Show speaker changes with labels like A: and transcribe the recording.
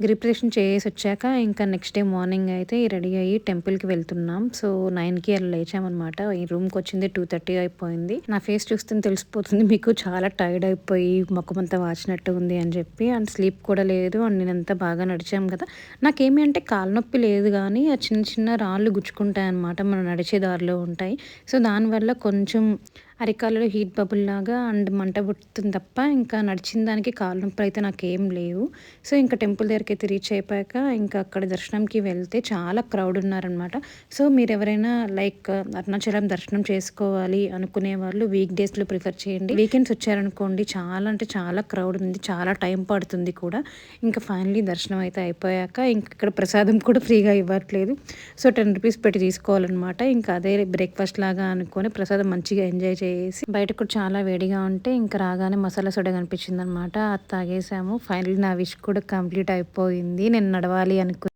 A: గిరిప్రదక్షిణ చేసి వచ్చాక ఇంకా నెక్స్ట్ డే మార్నింగ్ అయితే రెడీ అయ్యి టెంపుల్కి వెళ్తున్నాం. సో నైన్కి అలా లేచామన్నమాట. ఈ రూమ్కి వచ్చింది టూ థర్టీ అయిపోయింది. నా ఫేస్ చూస్తే తెలిసిపోతుంది మీకు చాలా టైర్డ్ అయిపోయి మొక్కమంతా వాచినట్టు ఉంది అని చెప్పి. అండ్ స్లీప్ కూడా లేదు అండ్ నేనంతా బాగా నడిచాం కదా. నాకేమి అంటే కాలు నొప్పి లేదు కానీ ఆ చిన్న చిన్న రాళ్ళు గుచ్చుకుంటాయి అనమాట మనం నడిచే దారిలో ఉంటాయి. సో దానివల్ల కొంచెం అరికాలలో హీట్ బబుల్ లాగా అండ్ మంట పుట్టుతుంది తప్ప ఇంకా నడిచిన దానికి కాలు నొప్పులు అయితే నాకేం లేవు. సో ఇంకా టెంపుల్ దగ్గరికి అయితే రీచ్ అయిపోయాక ఇంకా అక్కడ దర్శనంకి వెళ్తే చాలా క్రౌడ్ ఉన్నారనమాట సో మీరు ఎవరైనా లైక్ అరుణాచలం దర్శనం చేసుకోవాలి అనుకునే వాళ్ళు వీక్ డేస్లో ప్రిఫర్ చేయండి. వీకెండ్స్ వచ్చారనుకోండి చాలా అంటే చాలా క్రౌడ్ ఉంది చాలా టైం పడుతుంది కూడా. ఇంకా ఫైనలీ దర్శనం అయితే అయిపోయాక ఇంక ఇక్కడ ప్రసాదం కూడా ఫ్రీగా ఇవ్వట్లేదు. సో టెన్ రూపీస్ పెట్టి తీసుకోవాలన్నమాట. ఇంకా అదే బ్రేక్ఫాస్ట్ లాగా అనుకొని ప్రసాదం మంచిగా ఎంజాయ్ చేయాలి వేసి బయట కూడా చాలా వేడిగా ఉంటే ఇంకా రాగానే మసాలా సోడా కనిపించింది అనమాట అది తాగేసాము. ఫైనల్ నా విష్ కూడా కంప్లీట్ అయిపోయింది. నేను నడవాలి అనుకు